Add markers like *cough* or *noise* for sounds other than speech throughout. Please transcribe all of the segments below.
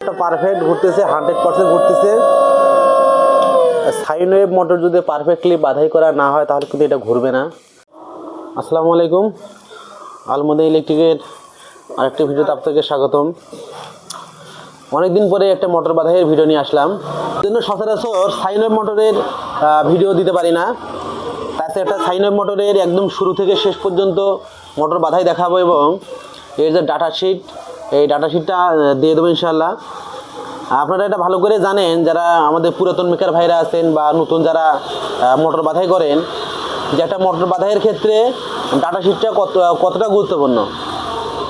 Perfect ঘুরতেছে hundred percent ঘুরতেছে। Sine wave motor যদি পারফেক্টলি বাধাই করা না হয়, তাহলে কিন্তু এটা ঘুরবে না। আসসালামু আলাইকুম। আলমদে ইলেকট্রিকের আরেকটি ভিডিওতে আপনাকে স্বাগতম। অনেকদিন পরে একটা মোটর বাধাইয়ের ভিডিও নিয়ে আসলাম। জন্য সচরাচর সাইন ওয়েভ মোটরের ভিডিও দিতে পারি না। তাতে একটা সাইন ওয়েভ মোটরের একদম শুরু থেকে শেষ পর্যন্ত মোটর বাধাই দেখাবো এবং এর যে ডাটা শিট এই ডাটা শিটটা দিয়ে দেবো ইনশাল্লাহ আপনারা এটা ভালো করে জানেন, যারা আমাদের পুরাতন মেকার ভাইরা আছেন বা নতুন যারা মোটর বাধাই করেন, যে একটা মোটর বাধাইয়ের ক্ষেত্রে ডাটা শিটটা কত, কতটা গুরুত্বপূর্ণ?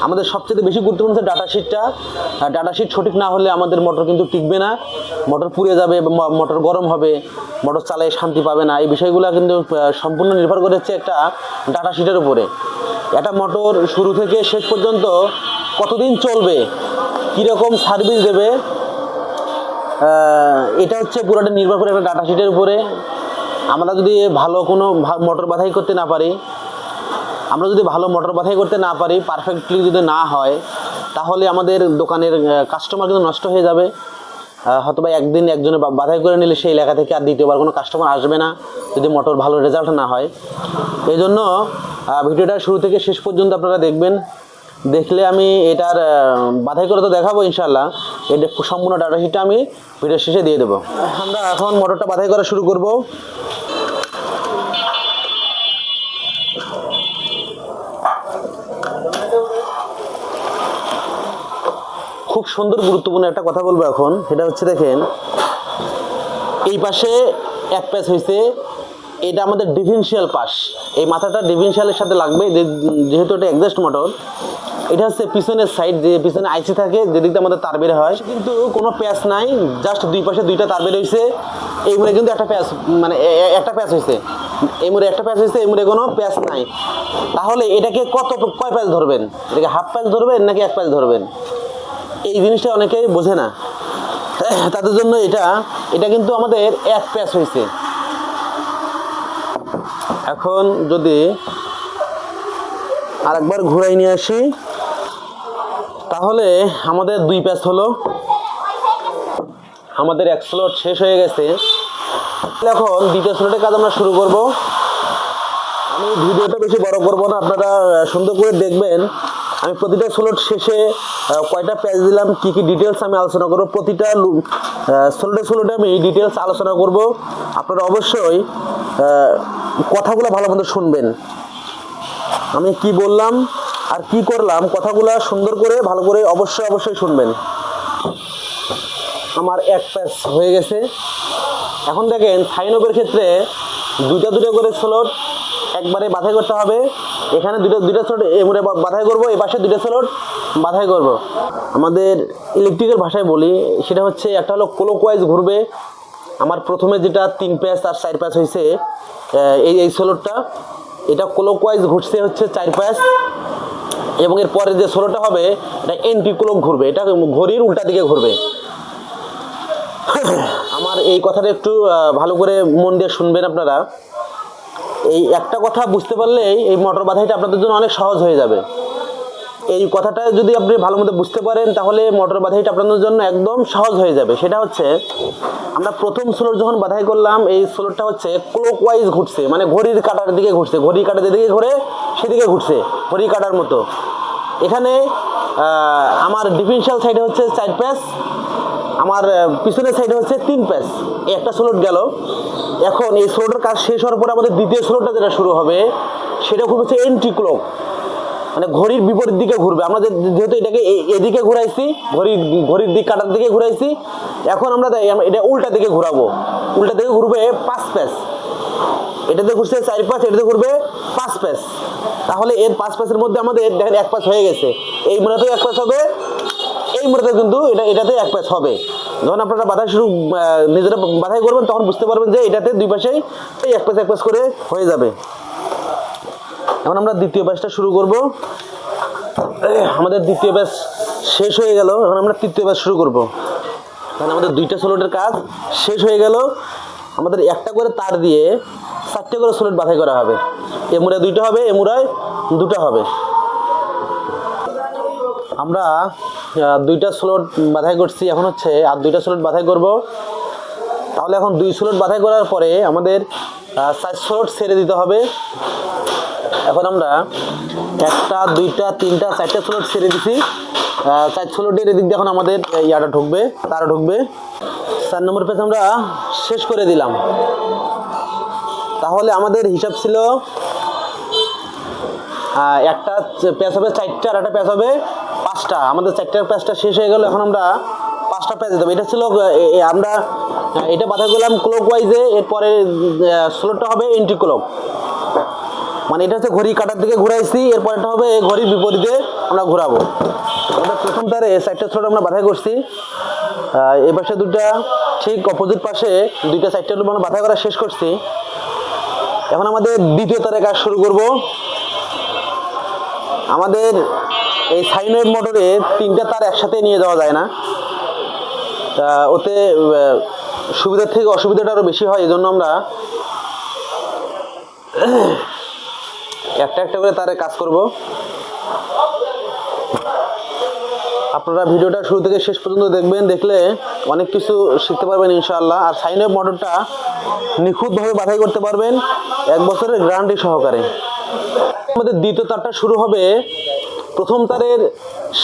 আমাদের সবচেয়ে বেশি গুরুত্বপূর্ণ হচ্ছে ডাটা শিটটা ডাটা শিট সঠিক না হলে আমাদের মোটর কিন্তু টিকবে না। মোটর পুড়ে যাবে মোটর গরম হবে মোটর চালায় শান্তি পাবে না। এই বিষয়গুলো কিন্তু সম্পূর্ণ নির্ভর করেছে একটা ডাটা শিটের উপরে। একটা মোটর শুরু থেকে শেষ পর্যন্ত কতদিন চলবে? কীরকম সার্ভিস দেবে? এটা হচ্ছে পুরোটা নির্ভর করে একটা ডাটা শিটের উপরে। আমরা যদি ভালো কোনো মোটর বাধাই করতে না পারি, আমরা যদি ভালো মোটর বাধাই করতে না পারি পারফেক্টলি যদি না হয়, তাহলে আমাদের দোকানের কাস্টমার কিন্তু নষ্ট হয়ে যাবে। হয়তো বা একদিন একজনে বাধাই করে নিলে সেই এলাকা থেকে আর দ্বিতীয়বার কোনো কাস্টমার আসবে না, যদি মোটর ভালো রেজাল্ট না হয়। এই জন্য ভিডিওটা শুরু থেকে শেষ পর্যন্ত আপনারা দেখবেন। দেখলে আমি এটার বাধাই করে তো দেখাবো ইনশাল্লাহ এটা সম্পূর্ণ ডাটা শিটটা আমি ভিডিওর শেষে দিয়ে দেবো। আমরা এখন মোটরটা বাধাই করা শুরু করব। খুব সুন্দর গুরুত্বপূর্ণ একটা কথা বলব এখন। সেটা হচ্ছে দেখেন, এই পাশে এক প্যাচ হয়েছে এটা আমাদের ডিফেন্সিয়াল পাশ। এই মাথাটা ডিফেন্সিয়ালের সাথে লাগবে যেহেতু এটা এক্সাস্ট মোটর এটা হচ্ছে পিছনের সাইড যে পিছনে আইসি থাকে যেদিকটা আমাদের তার বের হয়। কিন্তু কোনো প্যাচ নাই জাস্ট দুই পাশে দুইটা তার বের হয়েছে এই মুড়ে কিন্তু একটা প্যাচ মানে একটা প্যাচ হয়েছে এই মুড়ে একটা প্যাচ হয়েছে এই মুড়ে কোনো প্যাচ নাই। তাহলে এটাকে কত কয় প্যাচ ধরবেন? এটাকে হাফ প্যাচ ধরবেন নাকি এক প্যাচ ধরবেন? এই জিনিসটা অনেকেই বোঝে না। তাদের জন্য এটা এটা কিন্তু আমাদের এক প্যাচ হয়েছে এখন যদি আরেকবার ঘুরাই নিয়ে আসি, তাহলে আমাদের দুই প্যাচ হলো। আমাদের এক স্লট শেষ হয়ে গেছে। এখন দ্বিতীয় স্লটের কাজ আমরা শুরু করব। আমি ভিডিওটা বেশি বড় করব না, আপনারা সুন্দর করে দেখবেন। আমি প্রতিটা স্লোট শেষে কয়টা প্যাচ দিলাম, কি কি ডিটেলস আমি আলোচনা করব। প্রতিটা স্লোটে স্লোটে আমি ডিটেলস আলোচনা করব। আপনারা অবশ্যই কথাগুলো ভালো মতো শুনবেন। আমি কি বললাম আর কি করলাম, কথাগুলো সুন্দর করে, ভালো করে অবশ্যই অবশ্যই শুনবেন। আমার এক প্যাচ হয়ে গেছে। এখন দেখেন, সাইনবের ক্ষেত্রে দুইটা দুটো করে স্লট একবারে বাধাই করতে হবে। এখানে দুটো দুইটা স্লট এমরে বাধাই করব এই পাশে দুটো স্লট বাধাই করব। আমাদের ইলেকট্রিক্যাল ভাষায় বলি, সেটা হচ্ছে একটা হলো ক্লোকওয়াইজ ঘুরবে। আমার প্রথমে যেটা তিন প্যাচ আর চার প্যাচ হয়েছে এই এই সোলোটা এটা ক্লোকওয়াইজ ঘুরছে হচ্ছে চার প্যাচ, এবং এর পরে যে সোলোটা হবে, এটা এন্টি ক্লোক ঘুরবে। এটা ঘড়ির উল্টা দিকে ঘুরবে। *coughs* আমার এই কথাটা একটু ভালো করে মন দিয়ে শুনবেন আপনারা। এই একটা কথা বুঝতে পারলেই এই মোটর বাধাইটা আপনাদের জন্য অনেক সহজ হয়ে যাবে। এই কথাটা যদি আপনি ভালো মতো বুঝতে পারেন, তাহলে মোটর বাধাইটা আপনাদের জন্য একদম সহজ হয়ে যাবে। সেটা হচ্ছে, আমরা প্রথম স্লোট যখন বাধাই করলাম, এই স্লোটটা হচ্ছে ক্লোক ওয়াইজ ঘুরছে মানে ঘড়ির কাটার দিকে ঘুরছে, ঘড়ির কাটার যেদিকে ঘুরে সেদিকে ঘুরছে ঘড়ি কাটার মতো। এখানে আমার ডিফেন্সিয়াল সাইডে হচ্ছে চার প্যাচ, আমার পিছনের সাইডে হচ্ছে তিন এই একটা স্লোট গেল। এখন এই স্লোটের কাজ শেষ হওয়ার পরে আমাদের দ্বিতীয় স্লোটটা যেটা শুরু হবে, সেটা খুব হচ্ছে এন্টি ক্লক মানে ঘড়ির বিপরীত দিকে ঘুরবে। আমরা যেহেতু এটাকে এদিকে ঘুরাইছি, ঘড়ির ঘড়ির দিক কাটার দিকে ঘুরাইছি, এখন আমরা এটা উল্টা দিকে ঘুরাবো। উল্টা দিকে ঘুরবে পাঁচ প্যাচ। এটাতে ঘুরছে চার পাঁচ, এটাতে ঘুরবে পাঁচ প্যাচ। তাহলে এর পাঁচ প্যাচের মধ্যে আমাদের দেখেন এক প্যাচ হয়ে গেছে। এই মোড়াতেও এক প্যাচ হবে, এই মুহূর্তে কিন্তু এটা এটাতে এক প্যাচ হবে। যখন আপনারা বাধা শুরু নিজেরা বাধাই করবেন, তখন বুঝতে পারবেন যে এটাতে দুই পাশেই এই এক প্যাচ এক প্যাচ করে হয়ে যাবে। এখন আমরা দ্বিতীয় ব্যাচটা শুরু করব। আমাদের দ্বিতীয় ব্যাচ শেষ হয়ে গেল। এখন আমরা তৃতীয় ব্যাচ শুরু করব। কারণ আমাদের দুইটা স্লোটের কাজ শেষ হয়ে গেল। আমাদের একটা করে তার দিয়ে চারটে করে স্লোট বাছাই করা হবে। এমুরায় দুইটা হবে এমুরায় দুটো হবে। আমরা দুইটা স্লট বাধাই করছি। এখন হচ্ছে, আর দুইটা স্লট বাধাই করব। তাহলে এখন দুই স্লট বাধাই করার পরে আমাদের চার স্লট ছেড়ে দিতে হবে। এখন আমরা একটা, দুইটা, তিনটা, চারটা স্লট ছেড়ে দিছি। চার স্লটের এদিক দিয়ে এখন আমাদের ইয়াটা ঢুকবে, তারা ঢুকবে। চার নম্বর পেজ আমরা শেষ করে দিলাম। তাহলে আমাদের হিসাব ছিল একটা প্যাচ হবে চারটা আর একটা প্যাচ হবে পাঁচটা। আমাদের চারটার প্যাচটা শেষ হয়ে গেল, এখন আমরা পাঁচটা প্যাচ দেবো এটা ছিল আমরা এটা বাধা করলাম ক্লক ওয়াইজে এরপরে স্লোটা হবে এন্টি ক্লক মানে এটা হচ্ছে ঘড়ি কাটার দিকে ঘুরাইছি, এরপর এটা হবে এই ঘড়ির বিপরীতে আমরা ঘোরাবো। প্রথম তারে চারটে স্লোট আমরা বাধাই করছি। এই পাশে দুটা ঠিক অপোজিট পাশে দুইটা সাইডটা চারটে আমরা বাধা করা শেষ করছি। এখন আমাদের দ্বিতীয় তারে কাজ শুরু করব। আমাদের এই সাইন ওয়েভ মোটরে তিনটা তার একসাথে নিয়ে যাওয়া যায় না। তা ওতে সুবিধার থেকে অসুবিধাটা আরও বেশি হয় এই জন্য আমরা একটা একটা করে তারে কাজ করব। আপনারা ভিডিওটা শুরু থেকে শেষ পর্যন্ত দেখবেন, দেখলে অনেক কিছু শিখতে পারবেন ইনশাআল্লাহ। আর সাইন ওয়েভ মোটরটা নিখুঁতভাবে বাছাই করতে পারবেন, এক বছরের গ্যারান্টি সহকারে। আমাদের দ্বিতীয় তারটা শুরু হবে প্রথম তারের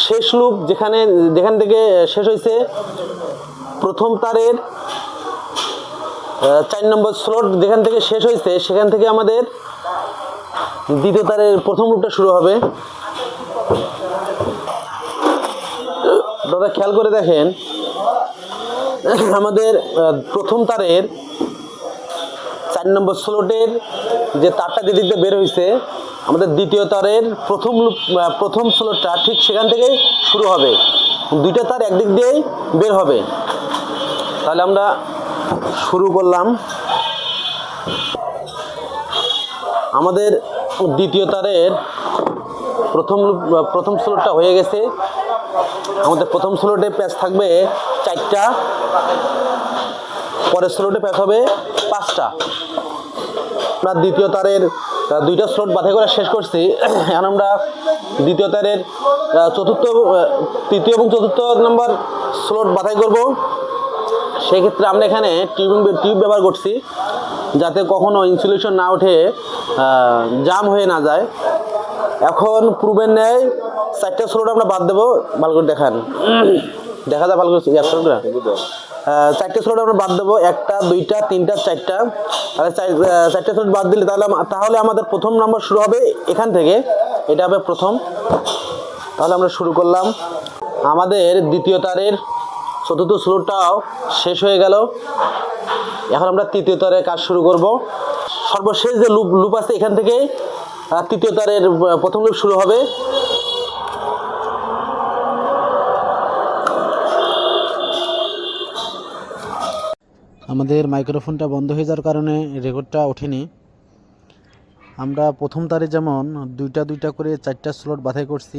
শেষ লুপ, যেখানে, যেখান থেকে শেষ হয়েছে। প্রথম তারের চার নম্বর স্লট যেখান থেকে শেষ হয়েছে, সেখান থেকে আমাদের দ্বিতীয় তারের প্রথম লুপটা শুরু হবে। দাদা, খেয়াল করে দেখেন, আমাদের প্রথম তারের চার নম্বর স্লোটের যে তারটা যেদিক দিয়ে বের হয়েছে আমাদের দ্বিতীয় তারের প্রথম প্রথম স্লোটটা ঠিক সেখান থেকেই শুরু হবে। দুইটা তার একদিক দিয়েই বের হবে। তাহলে আমরা শুরু করলাম। আমাদের দ্বিতীয় তারের প্রথম প্রথম স্লোটটা হয়ে গেছে। আমাদের প্রথম স্লোটে প্যাচ থাকবে চারটা, পরের স্লোটে প্যাচ হবে পাঁচটা। আমরা দ্বিতীয় তারের দুইটা স্লোট বাছাই করা শেষ করছি। এখন আমরা দ্বিতীয় তারের চতুর্থ তৃতীয় এবং চতুর্থ নম্বর স্লোট বাছাই করব। সেক্ষেত্রে আমরা এখানে টিউবিং টিউব ব্যবহার করছি, যাতে কখনো ইনসুলেশন না উঠে জাম হয়ে না যায়। এখন পূর্বের ন্যায় চারটে স্লোট আমরা বাদ দেবো ভালো করে দেখান। দেখা যায় ভালো করে না? চারটে স্লোট আমরা বাদ দেবো, একটা, দুইটা, তিনটা, চারটা। তাহলে চার- চারটে স্লোট বাদ দিলে তাহলে তাহলে আমাদের প্রথম নাম্বার শুরু হবে এখান থেকে। এটা হবে প্রথম। তাহলে আমরা শুরু করলাম। আমাদের দ্বিতীয় তারের চতুর্থ স্লোটটাও শেষ হয়ে গেল। এখন আমরা তৃতীয় তারের কাজ শুরু করব। সর্বশেষ যে লুপ লুপ আছে এখান থেকে তৃতীয় তারের প্রথম লুপ শুরু হবে। আমাদের মাইক্রোফোনটা বন্ধ হয়ে যাওয়ার কারণে রেকর্ডটা ওঠেনি। আমরা প্রথম তারে যেমন দুইটা দুইটা করে চারটা স্লট বাছাই করছি,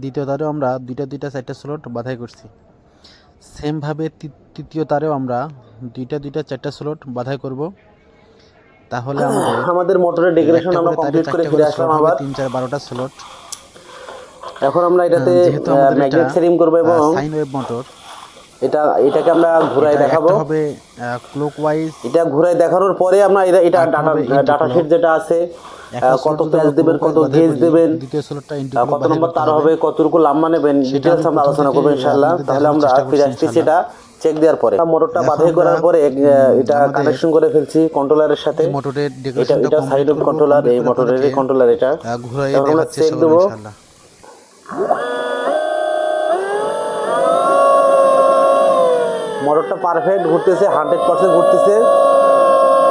দ্বিতীয় তারেও আমরা দুইটা দুইটা চারটা স্লট বাছাই করছি। সেমভাবে তৃতীয় তারেও আমরা দুইটা দুইটা চারটা স্লট বাধাই করব। তাহলে আমাদের *coughs* মোটরের ডেকোরেশন আমরা কমপ্লিট করে ফিরে আসলাম আবার। তিন চার বারোটা স্লট এখন আমরা এটাতে ম্যাগনেট সেটিং করব এবং সাইন ওয়েভ মোটর এটা এটাকে আমরা ঘুরাই দেখাবো। হবে ক্লোক ওয়াইজ এটা ঘুরাই দেখানোর পরে আমরা এটা এটা ডাটা ডাটা শিট যেটা আছে কত প্যাচ দেবেন কত গেজ দেবেন কত নম্বর তার হবে কতটুকু লাম্বা নেবেন ডিটেলস আমরা আলোচনা করব ইনশাআল্লাহ। তাহলে আমরা ফিরে আসছি সেটা চেক দেওয়ার পরে। মোটরটা বাধাই করার পরে এটা কানেকশন করে ফেলছি কন্ট্রোলারের সাথে। মোটরের এটা এটা সাইড কমপ্লিট কন্ট্রোলার এই মোটরের কন্ট্রোলার এটা। ঘুরাই আমরা চেক দেবো। ইনশাআল্লাহ। মোটরটা পারফেক্ট ঘুরতেছে হান্ড্রেড পার্সেন্ট ঘুরতেছে।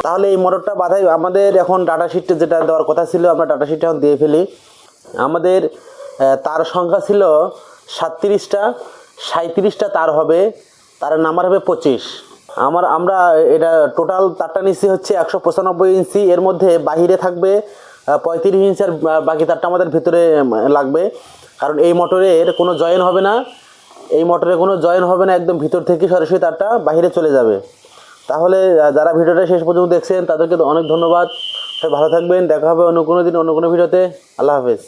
তাহলে এই মোটরটা বাধাই, আমাদের এখন ডাটা শিটে যেটা দেওয়ার কথা ছিল, আমরা ডাটা শিটটা এখন দিয়ে ফেলি। আমাদের তার সংখ্যা ছিল সাতত্রিশটা সাঁত্রিশটা তার হবে, তার নাম্বার হবে পঁচিশ। আমার, আমরা এটা টোটাল তারটা নিচ্ছি হচ্ছে একশো পঁচানব্বই ইঞ্চি, এর মধ্যে বাহিরে থাকবে পঁয়ত্রিশ ইঞ্চি আর বাকি তারটা আমাদের ভিতরে লাগবে। কারণ এই মোটরের কোনো জয়েন হবে না। এই মোটরে কোনো জয়েন হবে না, একদম ভিতর থেকে সরাসরি তারটা বাহিরে চলে যাবে। তাহলে যারা ভিডিওটা শেষ পর্যন্ত দেখছেন, তাদেরকে অনেক ধন্যবাদ। সবাই ভালো থাকবেন, দেখা হবে অন্য কোনো দিন, অন্য কোনো ভিডিওতে। আল্লাহ হাফেজ।